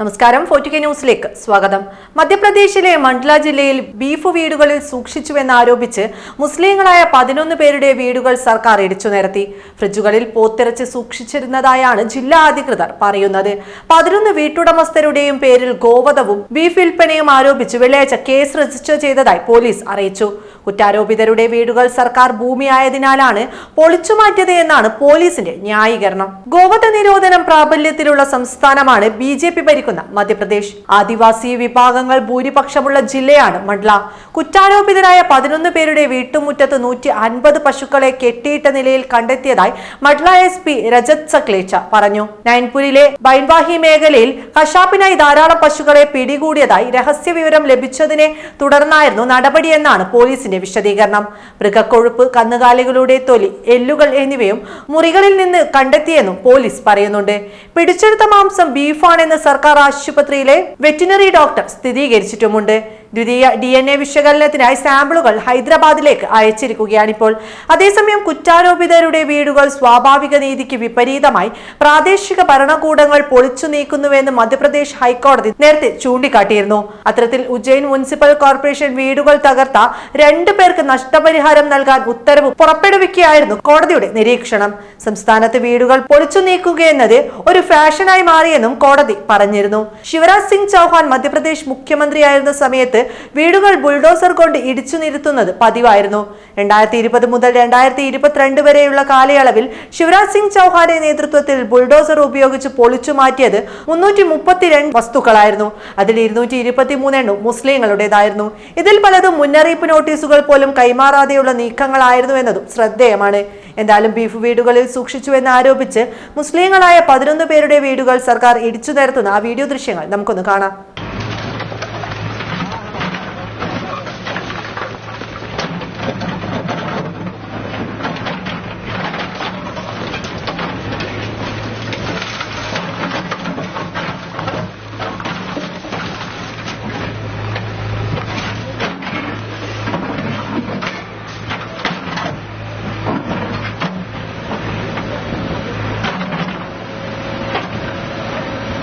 നമസ്കാരം ഫോർട്ടിക്കെ ന്യൂസിലേക്ക് സ്വാഗതം. മധ്യപ്രദേശിലെ മണ്ഡല ജില്ലയിൽ ബീഫ് വീടുകളിൽ സൂക്ഷിച്ചുവെന്നാരോപിച്ച് മുസ്ലിങ്ങളായ പതിനൊന്ന് പേരുടെ വീടുകൾ സർക്കാർ ഇടിച്ചു നിരത്തി. ഫ്രിഡ്ജുകളിൽ പോത്തിറച്ച് സൂക്ഷിച്ചിരുന്നതായാണ് ജില്ലാ അധികൃതർ പറയുന്നത്. പതിനൊന്ന് വീട്ടുടമസ്ഥരുടെയും പേരിൽ ഗോവധവും ബീഫ് വിൽപ്പനയും ആരോപിച്ച് വെള്ളിയാഴ്ച കേസ് രജിസ്റ്റർ ചെയ്തതായി പോലീസ് അറിയിച്ചു. കുറ്റാരോപിതരുടെ വീടുകൾ സർക്കാർ ഭൂമിയായതിനാലാണ് പൊളിച്ചുമാറ്റിയത് എന്നാണ് പോലീസിന്റെ ന്യായീകരണം. ഗോവധ നിരോധനം പ്രാബല്യത്തിലുള്ള സംസ്ഥാനമാണ് ബി ജെ പി ഭരിക്കുന്ന മധ്യപ്രദേശ്. ആദിവാസി വിഭാഗങ്ങൾ ഭൂരിപക്ഷമുള്ള ജില്ലയാണ് മണ്ഡല. കുറ്റാരോപിതരായ പതിനൊന്ന് പേരുടെ വീട്ടുമുറ്റത്ത് നൂറ്റി അൻപത് പശുക്കളെ കെട്ടിയിട്ട നിലയിൽ കണ്ടെത്തിയതായി മണ്ഡല എസ് പി രജത് സക്ലേച്ച പറഞ്ഞു. നയൻപുരിലെ ബൈൻവാഹി മേഖലയിൽ കശാപ്പിനായി ധാരാളം പശുക്കളെ പിടികൂടിയതായി രഹസ്യവിവരം ലഭിച്ചതിനെ തുടർന്നായിരുന്നു നടപടിയെന്നാണ് പോലീസിന്റെ വിശദീകരണം മൃഗക്കൊഴുപ്പ് കന്നുകാലികളുടെ തൊലി എല്ലുകൾ എന്നിവയും മുറികളിൽ നിന്ന് കണ്ടെത്തിയെന്നും പോലീസ് പറയുന്നുണ്ട്. പിടിച്ചെടുത്ത മാംസം ബീഫാണെന്ന് സർക്കാർ ആശുപത്രിയിലെ വെറ്റിനറി ഡോക്ടർ സ്ഥിരീകരിച്ചിട്ടുമുണ്ട്. ദ്വിതീയ ഡി എൻ എ വിശകലനത്തിനായി സാമ്പിളുകൾ ഹൈദരാബാദിലേക്ക് അയച്ചിരിക്കുകയാണിപ്പോൾ അതേസമയം കുറ്റാരോപിതരുടെ വീടുകൾ സ്വാഭാവിക നീതിക്ക് വിപരീതമായി പ്രാദേശിക ഭരണകൂടങ്ങൾ പൊളിച്ചു നീക്കുന്നുവെന്ന് മധ്യപ്രദേശ് ഹൈക്കോടതി നേരത്തെ ചൂണ്ടിക്കാട്ടിയിരുന്നു. അത്തരത്തിൽ ഉജ്ജയിൻ മുനിസിപ്പൽ കോർപ്പറേഷൻ വീടുകൾ തകർത്ത രണ്ടു പേർക്ക് നഷ്ടപരിഹാരം നൽകാൻ ഉത്തരവ് പുറപ്പെടുവിക്കുകയായിരുന്നു കോടതിയുടെ നിരീക്ഷണം. സംസ്ഥാനത്ത് വീടുകൾ പൊളിച്ചു നീക്കുകയെന്നത് ഒരു ഫാഷനായി മാറിയെന്നും കോടതി പറഞ്ഞിരുന്നു. ശിവരാജ് സിംഗ് ചൗഹാൻ മധ്യപ്രദേശ് മുഖ്യമന്ത്രിയായിരുന്ന സമയത്ത് വീടുകൾ ബുൾഡോസർ കൊണ്ട് ഇടിച്ചു നിരത്തുന്നത് പതിവായിരുന്നു. രണ്ടായിരത്തി ഇരുപത് മുതൽ രണ്ടായിരത്തി ഇരുപത്തിരണ്ട് വരെയുള്ള കാലയളവിൽ ശിവരാജ് സിംഗ് ചൗഹാന്റെ നേതൃത്വത്തിൽ ബുൾഡോസർ ഉപയോഗിച്ച് പൊളിച്ചു മാറ്റിയത് മുന്നൂറ്റി മുപ്പത്തിരണ്ട് വസ്തുക്കളായിരുന്നു. അതിൽ ഇരുന്നൂറ്റി ഇരുപത്തി മൂന്നെണ്ണം മുസ്ലിങ്ങളുടേതായിരുന്നു. ഇതിൽ പലതും മുന്നറിയിപ്പ് നോട്ടീസുകൾ പോലും കൈമാറാതെയുള്ള നീക്കങ്ങളായിരുന്നു എന്നതും ശ്രദ്ധേയമാണ്. എന്തായാലും ബീഫ് വീടുകളിൽ സൂക്ഷിച്ചു എന്ന് ആരോപിച്ച് മുസ്ലിങ്ങളായ പതിനൊന്ന് പേരുടെ വീടുകൾ സർക്കാർ ഇടിച്ചു നിരത്തുന്ന ആ വീഡിയോ ദൃശ്യങ്ങൾ നമുക്കൊന്ന് കാണാം.